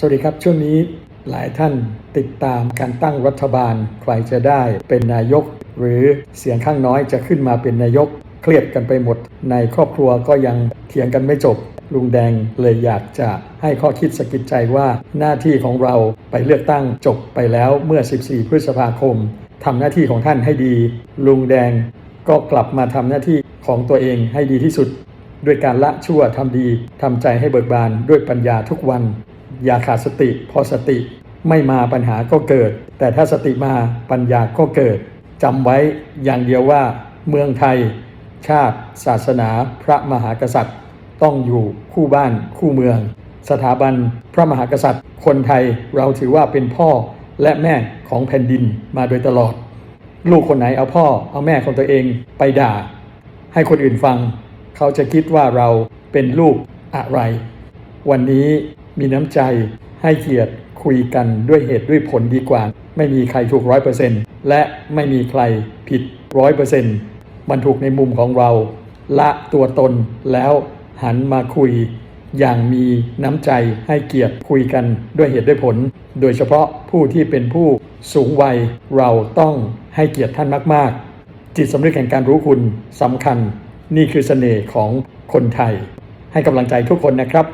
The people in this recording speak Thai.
สวัสดีครับ ช่วงนี้หลายท่านติดตามการตั้งรัฐบาล ใครจะได้เป็นนายก หรือเสียงข้างน้อยจะขึ้นมาเป็นนายก เครียดกันไปหมด ในครอบครัวก็ยังเถียงกันไม่จบ ลุงแดงเลยอยากจะให้ข้อคิดสะกิดใจว่าหน้าที่ของเราไปเลือกตั้งจบไปแล้วเมื่อ 14 พฤษภาคมทำหน้าที่ของท่านให้ดี ลุงแดงก็กลับมาทำหน้าที่ของตัวเองให้ดีที่สุด ด้วยการละชั่วทำดีทำใจให้เบิกบานด้วยปัญญาทุกวัน อย่าขาดสติ พอสติไม่มาปัญหาก็เกิด แต่ถ้าสติมาปัญญาก็เกิดจำไว้อย่างเดียวว่า เมืองไทย ชาติ ศาสนา พระมหากษัตริย์ ต้องอยู่คู่บ้านคู่เมือง สถาบันพระมหากษัตริย์ คนไทยเราถือว่าเป็นพ่อและแม่ของแผ่นดินมาโดยตลอด ลูกคนไหนเอาพ่อเอาแม่ของตัวเองไปด่า ให้คนอื่นฟัง เขาจะคิดว่าเราเป็นลูกอะไร วันนี้ มีน้ำใจ ให้เกียรติคุยกันด้วยเหตุด้วยผลดีกว่า ไม่มีใครถูกร้อยเปอร์เซ็นต์และไม่มีใครผิดร้อยเปอร์เซ็นต์มันถูกในมุมของเรา ละตัวตนแล้วหันมาคุย อย่างมีน้ำใจให้เกียรติคุยกันด้วยเหตุด้วยผล โดยเฉพาะผู้ที่เป็นผู้สูงวัยเราต้องให้เกียรติท่านมากๆ จิตสำนึกแห่งการรู้คุณสำคัญ นี่คือเสน่ห์ของคนไทย ให้กำลังใจทุกคนนะครับ